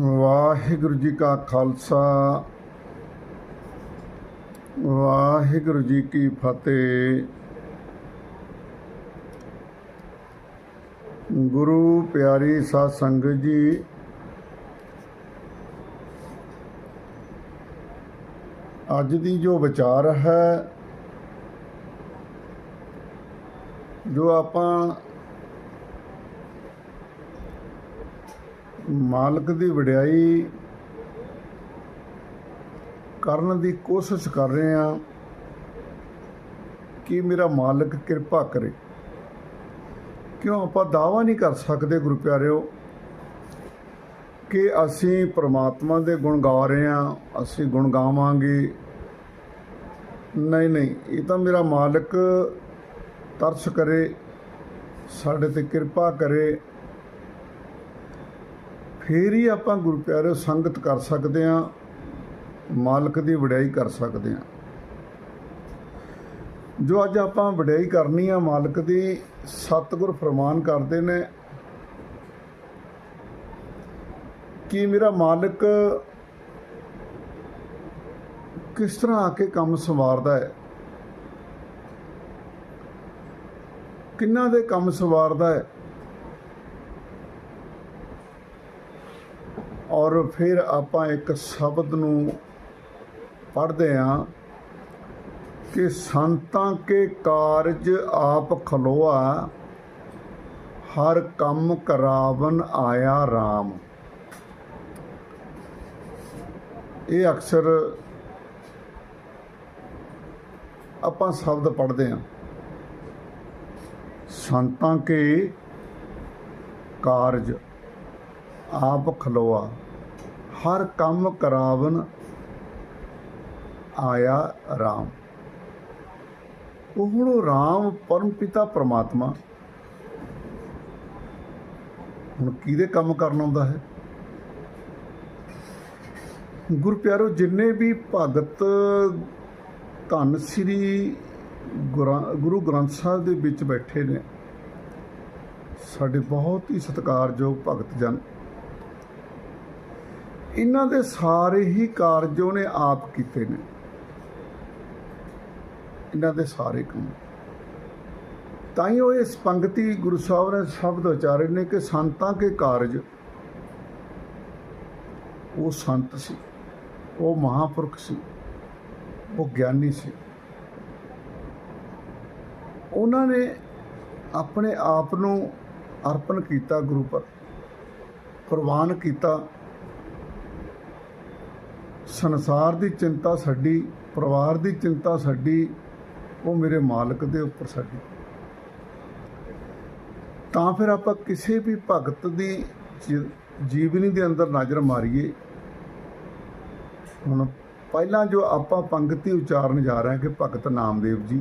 ਵਾਹਿਗੁਰੂ ਜੀ ਕਾ ਖਾਲਸਾ, ਵਾਹਿਗੁਰੂ ਜੀ ਕੀ ਫਤਿਹ। ਗੁਰੂ ਪਿਆਰੀ ਸਾਧ ਸੰਗਤ ਜੀ, ਅੱਜ ਦੀ ਜੋ ਵਿਚਾਰ ਹੈ, ਜੋ ਆਪਾਂ ਮਾਲਕ ਦੀ ਵਡਿਆਈ ਕਰਨ ਦੀ ਕੋਸ਼ਿਸ਼ ਕਰ ਰਹੇ ਹਾਂ ਕਿ ਮੇਰਾ ਮਾਲਕ ਕਿਰਪਾ ਕਰੇ। ਕਿਉਂ ਆਪਾਂ ਦਾਵਾ ਨਹੀਂ ਕਰ ਸਕਦੇ ਗੁਰੂ ਪਿਆਰਿਓ ਕਿ ਅਸੀਂ ਪ੍ਰਮਾਤਮਾ ਦੇ ਗੁਣ ਗਾ ਰਹੇ ਹਾਂ, ਅਸੀਂ ਗੁਣ ਗਾਵਾਂਗੇ। ਨਹੀਂ ਨਹੀਂ, ਇਹ ਤਾਂ ਮੇਰਾ ਮਾਲਕ ਤਰਸ ਕਰੇ, ਸਾਡੇ ਤੇ ਕਿਰਪਾ ਕਰੇ। ਫੇਰ ਹੀ ਆਪਾਂ ਗੁਰੂ ਪਿਆਰਿਓ ਸੰਗਤ ਕਰ ਸਕਦੇ ਹਾਂ, ਮਾਲਕ ਦੀ ਵਡਿਆਈ ਕਰ ਸਕਦੇ ਹਾਂ। ਜੋ ਅੱਜ ਆਪਾਂ ਵਡਿਆਈ ਕਰਨੀ ਆ ਮਾਲਕ ਦੀ, ਸਤਿਗੁਰ ਫਰਮਾਨ ਕਰਦੇ ਨੇ ਕਿ ਮੇਰਾ ਮਾਲਕ ਕਿਸ ਤਰ੍ਹਾਂ ਆ ਕੇ ਕੰਮ ਸੰਵਾਰਦਾ ਹੈ? ਕਿੰਨਾ ਦੇ ਕੰਮ ਸੰਵਾਰਦਾ ਹੈ? ਔਰ ਫਿਰ ਆਪਾਂ ਇੱਕ ਸ਼ਬਦ ਨੂੰ ਪੜ੍ਹਦੇ ਹਾਂ ਕਿ ਸੰਤਾਂ ਕੇ ਕਾਰਜ ਆਪ ਖਲੋਆ, ਹਰ ਕੰਮ ਕਰਾਵਨ ਆਇਆ RAM ਇਹ ਅਕਸਰ ਆਪਾਂ ਸ਼ਬਦ ਪੜ੍ਹਦੇ ਹਾਂ। ਸੰਤਾਂ ਕੇ ਕਾਰਜ ਆਪ ਖਲੋਆ। ਹਰ ਕੰਮ ਕਰਾਵਨ ਆਇਆ RAM ਉਹ ਹੁਣ ਉਹ RAM ਪਰਮ ਪਿਤਾ ਪ੍ਰਮਾਤਮਾ। ਹੁਣ ਕਿਹਦੇ ਕੰਮ ਕਰਨ ਆਉਂਦਾ ਹੈ? ਗੁਰ ਪਿਆਰੋ, ਜਿੰਨੇ ਵੀ ਭਗਤ ਧੰਨ ਸ੍ਰੀ ਗੁਰਾਂ- ਗੁਰੂ ਗ੍ਰੰਥ ਸਾਹਿਬ ਦੇ ਵਿੱਚ ਬੈਠੇ ਨੇ, ਸਾਡੇ ਬਹੁਤ ਹੀ ਸਤਿਕਾਰਯੋਗ ਭਗਤ ਜਨ। ਇਹਨਾਂ ਦੇ ਸਾਰੇ ਹੀ ਕਾਰਜ ਉਹਨੇ ਆਪ ਕੀਤੇ ਨੇ। ਇਹਨਾਂ ਦੇ ਸਾਰੇ ਕੰਮ। ਤਾਂ ਹੀ ਉਹ ਇਸ ਪੰਗਤੀ ਗੁਰੂ ਸਾਹਿਬ ਨੇ ਸ਼ਬਦ ਉਚਾਰੇ ਨੇ ਕਿ ਸੰਤਾਂ ਕੇ ਕਾਰਜ। ਉਹ ਸੰਤ ਸੀ। ਉਹ ਮਹਾਪੁਰਖ ਸੀ। ਉਹ ਗਿਆਨੀ ਸੀ। ਉਹਨਾਂ ਨੇ ਆਪਣੇ ਆਪ ਨੂੰ ਅਰਪਣ ਕੀਤਾ ਗੁਰੂ ਪਰ। ਕੁਰਬਾਨ ਕੀਤਾ। ਸੰਸਾਰ ਦੀ ਚਿੰਤਾ ਸਾਡੀ, ਪਰਿਵਾਰ ਦੀ ਚਿੰਤਾ ਸਾਡੀ, ਉਹ ਮੇਰੇ ਮਾਲਕ ਦੇ ਉੱਪਰ ਸਾਡੀ। ਤਾਂ ਫਿਰ ਆਪਾਂ ਕਿਸੇ ਵੀ ਭਗਤ ਦੀ ਜੀਵਨੀ ਦੇ ਅੰਦਰ ਨਜ਼ਰ ਮਾਰੀਏ। ਹੁਣ ਪਹਿਲਾਂ ਜੋ ਆਪਾਂ ਪੰਕਤੀ ਉਚਾਰਨ ਜਾ ਰਹੇ ਹਾਂ ਕਿ ਭਗਤ ਨਾਮਦੇਵ ਜੀ,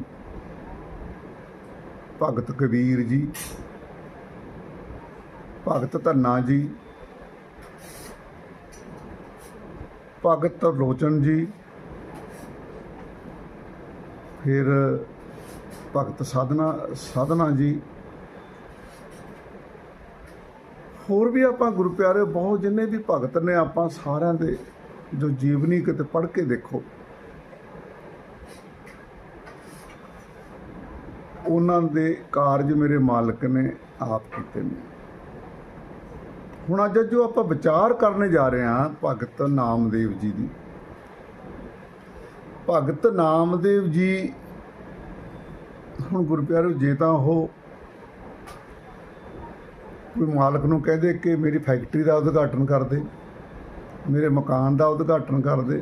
ਭਗਤ ਕਬੀਰ ਜੀ, ਭਗਤ ਧੰਨਾ ਜੀ ਭਗਤ ਲੋਚਨ ਜੀ, ਫਿਰ ਭਗਤ ਸਾਧਨਾ ਸਾਧਨਾ ਜੀ। ਹੋਰ ਵੀ ਆਪਾਂ ਗੁਰੂ ਪਿਆਰੇ ਬਹੁਤ ਜਿੰਨੇ ਵੀ ਭਗਤ ਨੇ, ਆਪਾਂ ਸਾਰਿਆਂ ਦੇ ਜੋ ਜੀਵਨੀ ਕਿਤੇ ਪੜ੍ਹ ਕੇ ਦੇਖੋ। ਉਹਨਾਂ ਦੇ ਕਾਰਜ ਮੇਰੇ ਮਾਲਕ ਨੇ ਆਪ ਕੀਤੇ ਨੇ। ਹੁਣ ਅੱਜ ਜੋ ਆਪਾਂ ਵਿਚਾਰ ਕਰਨ ਜਾ ਰਹੇ ਹਾਂ, ਭਗਤ ਨਾਮਦੇਵ ਜੀ ਦੀ। ਭਗਤ ਨਾਮਦੇਵ ਜੀ, ਹੁਣ ਗੁਰੂ ਜੇ ਤਾਂ ਉਹ ਕੋਈ ਮਾਲਕ ਨੂੰ ਕਹਦੇ ਕਿ ਮੇਰੀ ਫੈਕਟਰੀ ਦਾ ਉਦਘਾਟਨ ਕਰ ਦੇ, ਮੇਰੇ ਮਕਾਨ ਦਾ ਉਦਘਾਟਨ ਕਰ ਦੇ,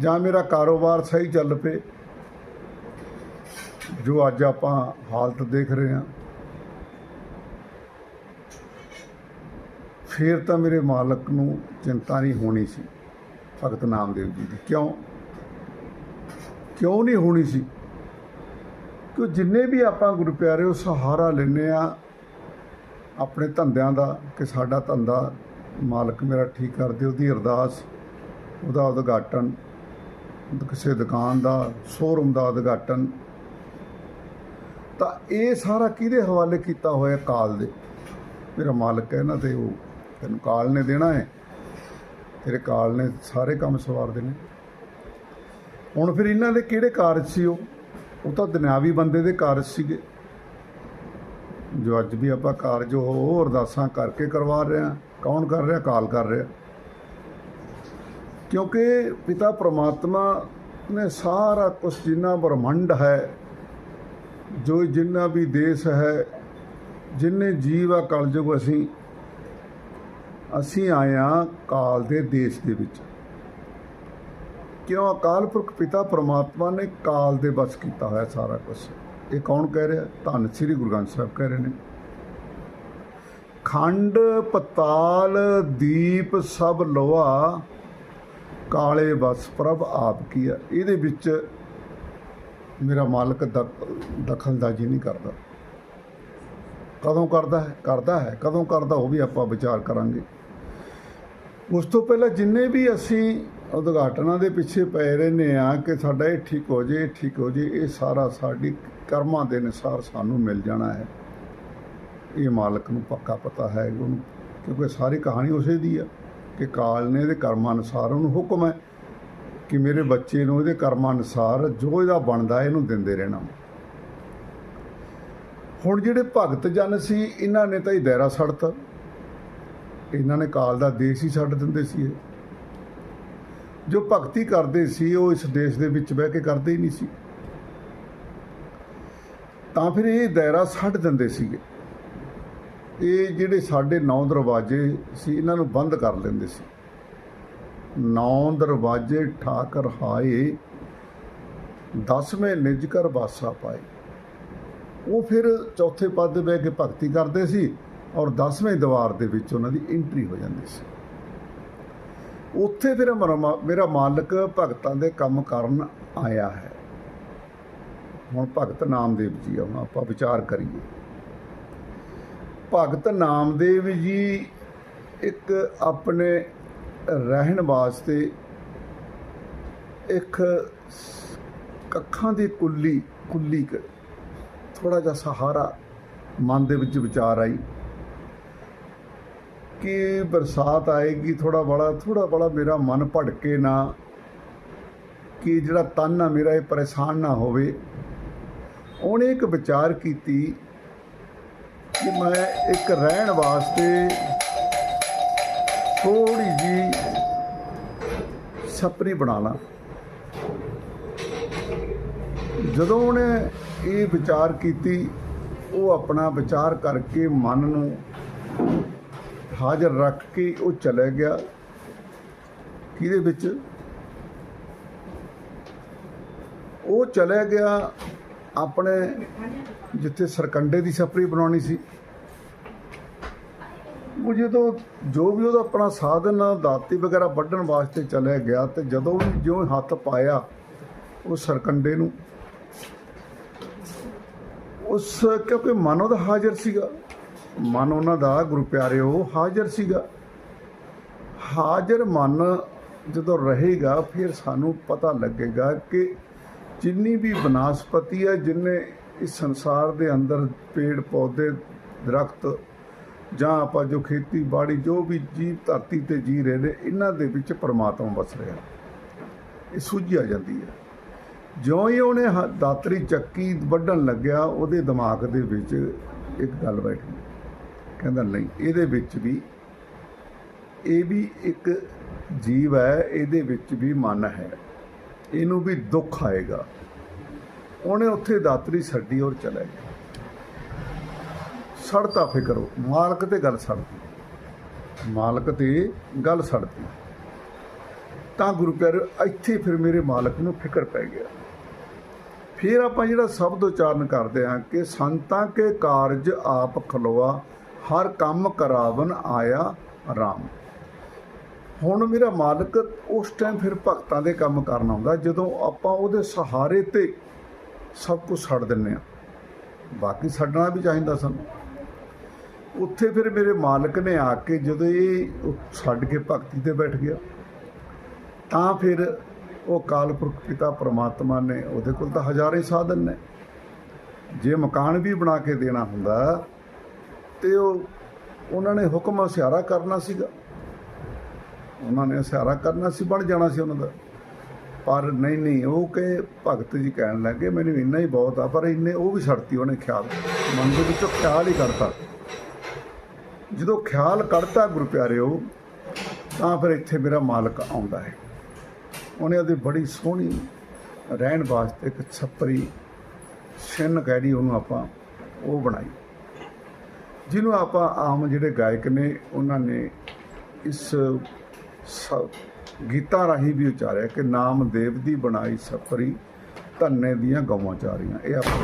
ਜਾਂ ਮੇਰਾ ਕਾਰੋਬਾਰ ਸਹੀ ਚੱਲ ਪਏ, ਜੋ ਅੱਜ ਆਪਾਂ ਹਾਲਤ ਦੇਖ ਰਹੇ ਹਾਂ। ਫਿਰ ਤਾਂ ਮੇਰੇ ਮਾਲਕ ਨੂੰ ਚਿੰਤਾ ਨਹੀਂ ਹੋਣੀ ਸੀ ਭਗਤ ਨਾਮਦੇਵ ਜੀ ਦੀ। ਕਿਉਂ? ਕਿਉਂ ਨਹੀਂ ਹੋਣੀ ਸੀ? ਕਿ ਜਿੰਨੇ ਵੀ ਆਪਾਂ ਗੁਰੂ ਪਿਆਰੇ ਸਹਾਰਾ ਲੈਨੇ ਆ ਆਪਣੇ ਧੰਦਿਆਂ ਦਾ ਕਿ ਸਾਡਾ ਧੰਦਾ ਮਾਲਕ ਮੇਰਾ ਠੀਕ ਕਰ ਦੇ, ਉਹਦੀ ਅਰਦਾਸ, ਉਹਦਾ ਉਦਘਾਟਨ, ਕਿਸੇ ਦੁਕਾਨ ਦਾ ਸ਼ੋਰੂਮ ਦਾ ਉਦਘਾਟਨ। ਤਾਂ ਇਹ ਸਾਰਾ ਕਿਹਦੇ ਹਵਾਲੇ ਕੀਤਾ ਹੋਇਆ ਕਾਲ ਦੇ? ਮੇਰਾ ਮਾਲਕ ਹੈ ਨਾ ਤੇ ਉਹ ਤੈਨੂੰ ਕਾਲ ਨੇ ਦੇਣਾ ਹੈ, ਤੇਰੇ ਕਾਲ ਨੇ ਸਾਰੇ ਕੰਮ ਸਵਾਰ ਦੇਣੇ। ਹੁਣ ਫਿਰ ਇਹਨਾਂ ਦੇ ਕਿਹੜੇ ਕਾਰਜ ਸੀ ਉਹ? ਉਹ ਤਾਂ ਦੁਨਿਆਵੀ ਬੰਦੇ ਦੇ ਕਾਰਜ ਸੀਗੇ। ਜੋ ਅੱਜ ਵੀ ਆਪਾਂ ਕਾਰਜ ਉਹ ਅਰਦਾਸਾਂ ਕਰਕੇ ਕਰਵਾ ਰਹੇ ਹਾਂ। ਕੌਣ ਕਰ ਰਿਹਾ? ਕਾਲ ਕਰ ਰਿਹਾ। ਕਿਉਂਕਿ ਪਿਤਾ ਪ੍ਰਮਾਤਮਾ ਨੇ ਸਾਰਾ ਕੁਝ ਜਿੰਨਾ ਬ੍ਰਹਮੰਡ ਹੈ, ਜੋ ਜਿੰਨਾ ਵੀ ਦੇਸ਼ ਹੈ, ਜਿੰਨੇ ਜੀਵ ਆ, ਕਲਯੁਗ ਅਸੀਂ ਅਸੀਂ ਆਏ ਹਾਂ ਕਾਲ ਦੇ ਦੇਸ਼ ਦੇ ਵਿੱਚ। ਕਿਉਂ? ਅਕਾਲ ਪੁਰਖ ਪਿਤਾ ਪ੍ਰਮਾਤਮਾ ਨੇ ਕਾਲ ਦੇ ਬਸ ਕੀਤਾ ਹੋਇਆ ਸਾਰਾ ਕੁਝ ਇਹ ਕੌਣ ਕਹਿ ਰਿਹਾ? ਧੰਨ ਸ੍ਰੀ ਗੁਰੂ ਗ੍ਰੰਥ ਸਾਹਿਬ ਕਹਿ ਰਹੇ ਨੇ। ਖੰਡ, ਪਤਾਲ, ਦੀਪ ਸਭ ਲੋਹਾ, ਕਾਲੇ ਬਸ ਪ੍ਰਭ ਆਪ ਕੀ ਆ? ਇਹਦੇ ਵਿੱਚ ਮੇਰਾ ਮਾਲਕ ਦਖ- ਦਖਲਅੰਦਾਜ਼ੀ ਨਹੀਂ ਕਰਦਾ। ਕਦੋਂ ਕਰਦਾ ਹੈ? ਕਰਦਾ ਹੈ। ਕਦੋਂ ਕਰਦਾ ਉਹ ਵੀ ਆਪਾਂ ਵਿਚਾਰ ਕਰਾਂਗੇ। ਉਸ ਤੋਂ ਪਹਿਲਾਂ ਜਿੰਨੇ ਵੀ ਅਸੀਂ ਉਦਘਾਟਨਾਂ ਦੇ ਪਿੱਛੇ ਪਏ ਰਹਿੰਦੇ ਆ ਕਿ ਸਾਡਾ ਇਹ ਠੀਕ ਹੋ ਜੇ, ਇਹ ਠੀਕ ਹੋ ਜੇ, ਇਹ ਸਾਰਾ ਸਾਡੀ ਕਰਮਾਂ ਦੇ ਅਨੁਸਾਰ ਸਾਨੂੰ ਮਿਲ ਜਾਣਾ ਹੈ। ਇਹ ਮਾਲਕ ਨੂੰ ਪੱਕਾ ਪਤਾ ਹੈ, ਉਹਨੂੰ ਕਿਉਂਕਿ ਸਾਰੀ ਕਹਾਣੀ ਉਸੇ ਦੀ ਆ ਕਿ ਕਾਲ ਨੇ ਇਹਦੇ ਕਰਮਾਂ ਅਨੁਸਾਰ ਉਹਨੂੰ ਹੁਕਮ ਹੈ ਕਿ ਮੇਰੇ ਬੱਚੇ ਨੂੰ ਇਹਦੇ ਕਰਮਾਂ ਅਨੁਸਾਰ ਜੋ ਇਹਦਾ ਬਣਦਾ ਇਹਨੂੰ ਦਿੰਦੇ ਰਹਿਣਾ। ਹੁਣ ਜਿਹੜੇ ਭਗਤ ਜਨ ਸੀ, ਇਹਨਾਂ ਨੇ ਤਾਂ ਹੀ ਦਾਇਰਾ ਛੱਡਤਾ ਇਹਨਾਂ ਨੇ ਕਾਲ ਦਾ ਦੇਸ਼ ਹੀ ਛੱਡ ਦਿੰਦੇ ਸੀ ਇਹ। ਜੋ ਭਗਤੀ ਕਰਦੇ ਸੀ, ਉਹ ਇਸ ਦੇਸ਼ ਦੇ ਵਿੱਚ ਬਹਿ ਕੇ ਕਰਦੇ ਹੀ ਨਹੀਂ ਸੀ। ਤਾਂ ਫਿਰ ਇਹ ਦਾਇਰਾ ਛੱਡ ਦਿੰਦੇ ਸੀਗੇ। ਇਹ ਜਿਹੜੇ ਸਾਡੇ ਨੌ ਦਰਵਾਜ਼ੇ ਸੀ, ਇਹਨਾਂ ਨੂੰ ਬੰਦ ਕਰ ਲੈਂਦੇ ਸੀ। ਨੌ ਦਰਵਾਜ਼ੇ ਠਾਕਰ ਹਾਏ ਦਸਵੇਂ ਨਿਜ ਕਰ ਵਾਸਾ ਪਾਏ। ਉਹ ਫਿਰ ਚੌਥੇ ਪਦ ਤੇ ਬਹਿ ਕੇ ਭਗਤੀ ਕਰਦੇ ਸੀ। ਔਰ 10ਵੇਂ ਦੀਵਾਰ ਦੇ ਵਿੱਚ ਉਹਨਾਂ ਦੀ ਐਂਟਰੀ ਹੋ ਜਾਂਦੀ ਸੀ। ਉੱਥੇ ਫਿਰ ਮੇਰਾ ਮਾ- ਮੇਰਾ ਮਾਲਕ ਭਗਤਾਂ ਦੇ ਕੰਮ ਕਰਨ ਆਇਆ ਹੈ। ਹੁਣ ਭਗਤ ਨਾਮਦੇਵ ਜੀ ਆ, ਹੁਣ ਆਪਾਂ ਵਿਚਾਰ ਕਰੀਏ। ਭਗਤ ਨਾਮਦੇਵ ਜੀ ਇੱਕ ਆਪਣੇ ਰਹਿਣ ਵਾਸਤੇ ਇੱਕ ਕੱਖਾਂ ਦੀ ਕੁੱਲੀ ਕੁੱਲੀ ਥੋੜਾ ਜਿਹਾ ਸਹਾਰਾ ਮਨ ਦੇ ਵਿੱਚ ਵਿਚਾਰ ਆਈ। ਕਿ ਬਰਸਾਤ ਆਏਗੀ ਥੋੜਾ ਬੜਾ ਥੋੜਾ ਬੜਾ ਮੇਰਾ ਮਨ ਭਟਕੇ ਨਾ, ਕਿ ਜਿਹੜਾ ਤਨ ਆ ਮੇਰਾ ਇਹ ਪਰੇਸ਼ਾਨ ਨਾ ਹੋਵੇ। ਉਹਨੇ ਇੱਕ ਵਿਚਾਰ ਕੀਤੀ ਕਿ ਮੈਂ ਇੱਕ ਰਹਿਣ ਵਾਸਤੇ ਥੋੜੀ ਜੀ ਛਪਰੀ ਬਣਾ ਲਾਂ। ਜਦੋਂ ਉਹਨੇ ਇਹ ਵਿਚਾਰ ਕੀਤੀ, ਉਹ ਆਪਣਾ ਵਿਚਾਰ ਕਰਕੇ ਮਨ ਨੂੰ ਹਾਜ਼ਰ ਰੱਖ ਕੇ ਉਹ ਚਲੇ ਗਿਆ। ਕਿਹਦੇ ਵਿੱਚ? ਉਹ ਚਲੇ ਗਿਆ ਆਪਣੇ ਜਿੱਥੇ ਸਰਕੰਡੇ ਦੀ ਛਪਰੀ ਬਣਾਉਣੀ ਸੀ। ਉਹ ਜਦੋਂ ਜੋ ਵੀ ਉਹਦਾ ਆਪਣਾ ਸਾਧਨ ਦਾਤੀ ਵਗੈਰਾ ਵੱਢਣ ਵਾਸਤੇ ਚਲਿਆ ਗਿਆ ਤੇ ਜਦੋਂ ਵੀ ਜਿਉਂ ਹੱਥ ਪਾਇਆ ਉਹ ਸਰਕੰਡੇ ਨੂੰ, ਉਸ ਕਿਉਂਕਿ ਮਨ ਉਹਦਾ ਹਾਜ਼ਰ ਸੀਗਾ। ਮਨ ਉਹਨਾਂ ਦਾ, ਗੁਰੂ ਪਿਆਰਿਓ, ਹਾਜ਼ਰ ਸੀਗਾ। ਹਾਜ਼ਰ ਮਨ ਜਦੋਂ ਰਹੇਗਾ, ਫਿਰ ਸਾਨੂੰ ਪਤਾ ਲੱਗੇਗਾ ਕਿ ਜਿੰਨੀ ਵੀ ਬਨਸਪਤੀ ਹੈ, ਜਿੰਨੇ ਇਸ ਸੰਸਾਰ ਦੇ ਅੰਦਰ ਪੇੜ, ਪੌਦੇ, ਦਰਖਤ ਜਾਂ ਆਪਾਂ ਜੋ ਖੇਤੀਬਾੜੀ, ਜੋ ਵੀ ਜੀਵ ਧਰਤੀ ਤੇ ਜੀ ਰਹੇ ਨੇ, ਇਹਨਾਂ ਦੇ ਵਿੱਚ ਪਰਮਾਤਮਾ ਵਸ ਰਿਹਾ। ਇਹ ਸੂਝੀ ਆ ਜਾਂਦੀ ਹੈ। ਜਿਉਂ ਹੀ ਉਹਨੇ ਹ- ਦਾਤਰੀ ਚੱਕੀ ਵੱਢਣ ਲੱਗਿਆ, ਉਹਦੇ ਦਿਮਾਗ ਦੇ ਵਿੱਚ ਇੱਕ ਗੱਲ ਬੈਠੀ। ਕਹਿੰਦਾ ਨਹੀਂ ਇਹਦੇ ਵਿੱਚ ਵੀ, ਇਹ ਵੀ ਇੱਕ ਜੀਵ ਹੈ, ਇਹਦੇ ਵਿੱਚ ਵੀ ਮਨ ਹੈ। ਇਹਨੂੰ ਵੀ ਦੁੱਖ ਆਏਗਾ। ਉਹਨੇ ਉੱਥੇ ਦਾਤਰੀ ਛੱਡੀ ਔਰ ਚਲਾ ਗਿਆ। ਸੜਤਾ ਫਿਕਰ ਮਾਲਕ ਤੇ ਗੱਲ ਸੜਦੀ ਮਾਲਕ ਤੇ ਗੱਲ ਸੜਦੀ ਤਾਂ ਗੁਰੂ ਪਿਆਰੇ, ਇੱਥੇ ਫਿਰ ਮੇਰੇ ਮਾਲਕ ਨੂੰ ਫਿਕਰ ਪੈ ਗਿਆ। ਫਿਰ ਆਪਾਂ ਜਿਹੜਾ ਸ਼ਬਦ ਉਚਾਰਨ ਕਰਦੇ ਹਾਂ ਕਿ ਸੰਤਾਂ ਕੇ ਕਾਰਜ ਆਪ ਖਲੋਆ ਹਰ ਕੰਮ ਕਰਾਵਨ ਆਇਆ ਰਾਮ। ਹੁਣ ਮੇਰਾ ਮਾਲਕ ਉਸ ਟਾਈਮ ਫਿਰ ਭਗਤਾਂ ਦੇ ਕੰਮ ਕਰਨ ਆਉਂਦਾ, ਜਦੋਂ ਆਪਾਂ ਉਹਦੇ ਸਹਾਰੇ ਤੇ ਸਭ ਕੁਝ ਛੱਡ ਦਿੰਨੇ ਆ ਬਾਕੀ ਛੱਡਣਾ ਵੀ ਚਾਹੀਦਾ ਸਾਨੂੰ। ਉੱਥੇ ਫਿਰ ਮੇਰੇ ਮਾਲਕ ਨੇ ਆ ਕੇ ਜਦੋਂ ਇਹ ਛੱਡ ਕੇ ਭਗਤੀ ਤੇ ਬੈਠ ਗਿਆ, ਤਾਂ ਫਿਰ ਉਹ ਕਾਲਪੁਰਖ ਪਿਤਾ ਪ੍ਰਮਾਤਮਾ ਨੇ ਉਹਦੇ ਕੋਲ ਤਾਂ ਹਜ਼ਾਰੇ ਸਾਧਨ ਨੇ। ਜੇ ਮਕਾਨ ਵੀ ਬਣਾ ਕੇ ਦੇਣਾ ਹੁੰਦਾ ਤੇ ਉਹ, ਉਹਨਾਂ ਨੇ ਹੁਕਮ ਹਸਿਆਰਾ ਕਰਨਾ ਸੀਗਾ। ਉਹਨਾਂ ਨੇ ਹਸਿਆਰਾ ਕਰਨਾ ਸੀ, ਬਣ ਜਾਣਾ ਸੀ ਉਹਨਾਂ ਦਾ। ਪਰ ਨਹੀਂ ਨਹੀਂ, ਉਹ ਕਿ ਭਗਤ ਜੀ ਕਹਿਣ ਲੱਗੇ, ਮੈਨੂੰ ਇੰਨਾ ਹੀ ਬਹੁਤ ਆ, ਪਰ ਇੰਨੇ ਉਹ ਵੀ ਛੱਡਤੀ ਉਹਨੇ ਖਿਆਲ। ਮਨ ਦੇ ਵਿੱਚੋਂ ਖਿਆਲ ਹੀ ਕਰਤਾ। ਜਦੋਂ ਖਿਆਲ ਕਰਤਾ ਗੁਰੂ ਪਿਆਰਿਓ, ਤਾਂ ਫਿਰ ਇੱਥੇ ਮੇਰਾ ਮਾਲਕ ਆਉਂਦਾ ਹੈ। ਉਹਨੇ ਉਹਦੀ ਬੜੀ ਸੋਹਣੀ ਰਹਿਣ ਵਾਸਤੇ ਇੱਕ ਛੱਪਰੀ ਛਿੰਨ ਕਹਿੜੀ ਉਹਨੂੰ ਆਪਾਂ, ਉਹ ਬਣਾਈ। ਜਿਹਨੂੰ ਆਪਾਂ ਆਮ ਜਿਹੜੇ ਗਾਇਕ ਨੇ, ਉਹਨਾਂ ਨੇ ਇਸ ਸ- ਗੀਤਾਂ ਰਾਹੀਂ ਵੀ ਉਚਾਰਿਆ ਕਿ ਨਾਮ ਦੇਵ ਦੀ ਬਣਾਈ ਸਫਰੀ ਧੰਨੇ ਦੀਆਂ ਗਵਾਂ ਚਾਰੀਆਂ ਇਹ ਆਪਾਂ